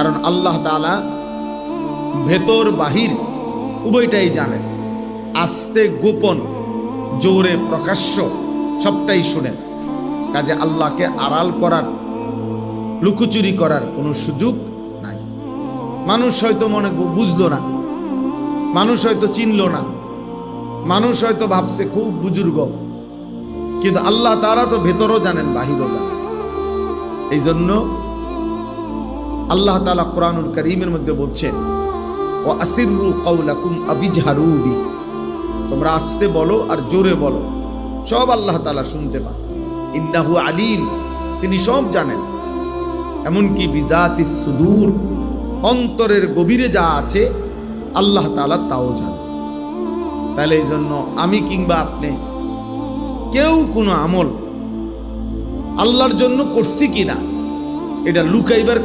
কারণ আল্লাহ তাআলা ভেতর বাহির উভয়টাই জানেন। আস্তে গোপন, জোরে প্রকাশ্য সবটাই শুনেন। কাজে আল্লাহকে আড়াল করার, লুকোচুরি করার কোনো সুযোগ নাই। মানুষ হয়তো মনে বুঝলো না, মানুষ হয়তো চিনল না, মানুষ হয়তো ভাবছে খুব বুজুর্গ। কিন্তু আল্লাহ তারা তো ভেতরও জানেন, বাহিরও জানেন। এই জন্য আল্লাহ তালা কোরআনুল করিমের মধ্যে বলছেন ও আসিরু কৌলাকুম আবিজহারুবি তোমরা আসতে বলো আর জোরে বলো। সব আল্লাহ তালা শুনতে পান। ইন্দাহু আলিম, তিনি সব জানেন। এমনকি বিদাতি সুদূর, অন্তরের গভীরে যা আছে, আল্লাহ তালা তাও জানেন। তাহলে এই জন্য আমি কিংবা আপনি কেউ কোনো আমল আল্লাহর জন্য করছি কিনা, এটা লুকাইবার